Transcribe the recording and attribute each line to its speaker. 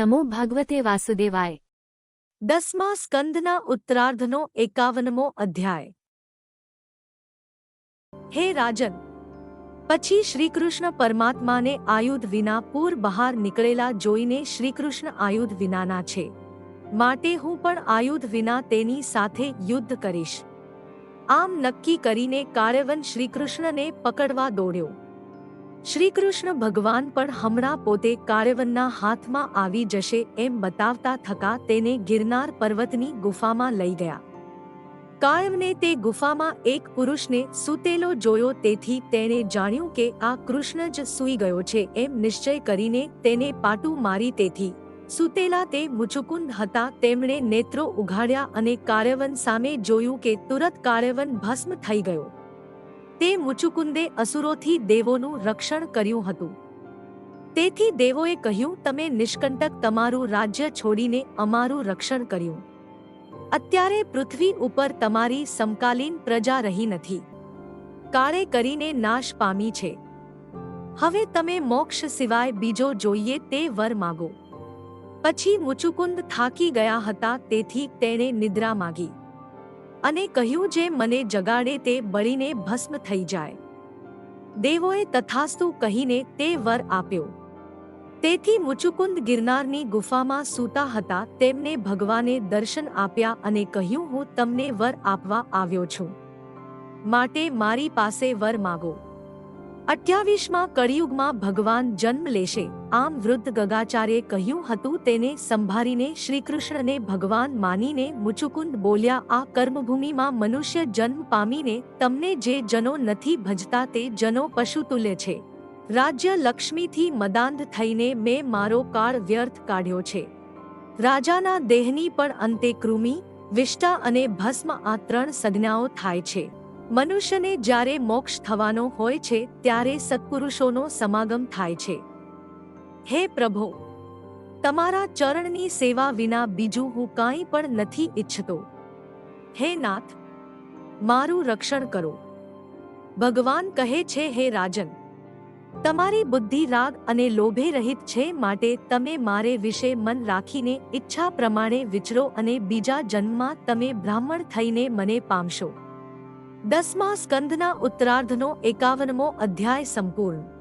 Speaker 1: નમો ભગવતે વાસુદેવાય
Speaker 2: દસમા સ્કંદના ઉત્તરાર્ધનો એકાવનમો અધ્યાય હે રાજન પછી શ્રીકૃષ્ણ પરમાત્માને આયુધ વિના પૂર બહાર નીકળેલા જોઈને શ્રીકૃષ્ણ આયુધ વિનાના છે માટે હું પણ આયુધ વિના તેની સાથે યુદ્ધ કરીશ આમ નક્કી કરીને કાર્યવન શ્રીકૃષ્ણને પકડવા દોડ્યો શ્રીકૃષ્ણ ભગવાન પણ હમણાં પોતે કાર્યવનના હાથમાં આવી જશે એમ બતાવતા થકા તેને ગિરનાર પર્વતની ગુફામાં લઈ ગયા. કાળવને તે ગુફામાં એક પુરુષને સૂતેલો જોયો તેથી તેણે જાણ્યું કે આ કૃષ્ણ જ સૂઈ ગયો છે એમ નિશ્ચય કરીને તેને પાટું મારી તેથી સૂતેલા તે મુચુકુંદ હતા તેમણે નેત્રો ઉઘાડ્યા અને કાર્યવન સામે જોયું કે તુરત કાર્યવન ભસ્મ થઈ ગયો. તે મુચુકુંદે અસુરોથી દેવોનું રક્ષણ કર્યું હતું. તેથી દેવોએ કહ્યું, તમે નિષ્કંટક તમારું રાજ્ય છોડીને અમારું રક્ષણ કર્યું. અત્યારે પૃથ્વી ઉપર તમારી સમકાલીન પ્રજા રહી નથી. કાળે કરીને નાશ પામી છે. હવે તમે મોક્ષ સિવાય બીજો જોઈએ તે વર માગો. પછી મુચુકુંદ થાકી ગયા હતા, તેથી તેણે નિદ્રા માગી. અને કહ્યું જે મને જગાડે તે બળીને ભસ્મ થઈ જાય. દેવોએ તથાસ્તુ કહીને તે વર આપ્યો. તેથી મુચુકુંદ ગિરનારની ગુફામાં સૂતા હતા, તેમને ભગવાને દર્શન આપ્યા અને કહ્યું, હું તમને વર આપવા આવ્યો છું. માટે મારી પાસે વર માગો. અઠ્યાવીસમાં કળિયુગમાં ભગવાન જન્મ લેશે. આમ વૃદ્ધ ગગાચાર્યે કહ્યું હતું તેને સંભાળીને શ્રીકૃષ્ણને ભગવાન માનીને મુચુકુંદ બોલ્યા, આ કર્મભૂમિમાં મનુષ્ય જન્મ પામીને તમને જે જનો નથી ભજતા તે જનો પશુતુલ્ય છે. રાજ્ય લક્ષ્મીથી મદાંધ થઈને મેં મારો કાળ વ્યર્થ કાઢ્યો છે. રાજાના દેહની પણ અંતે કૃમિ વિષ્ટા અને ભસ્મ આ ત્રણ સંજ્ઞાઓ થાય છે. મનુષ્યને જ્યારે મોક્ષ થવાનો હોય છે, ત્યારે સત્પુરુષોનો સમાગમ થાય છે. હે પ્રભો, તમારા ચરણની સેવા વિના બીજું હું કાંઈ પણ નથી ઈચ્છતો. હે નાથ, મારું રક્ષણ કરો. ભગવાન કહે છે, હે રાજન, તમારી બુદ્ધિ રાગ અને લોભે રહિત છે માટે તમે મારે વિશે મન રાખીને ઈચ્છા પ્રમાણે વિચરો અને બીજા જન્મમાં તમે બ્રાહ્મણ થઈને મને પામશો. દસમા સ્કંદના ઉત્તરાર્ધનો એકાવનમો અધ્યાય સંપૂર્ણ.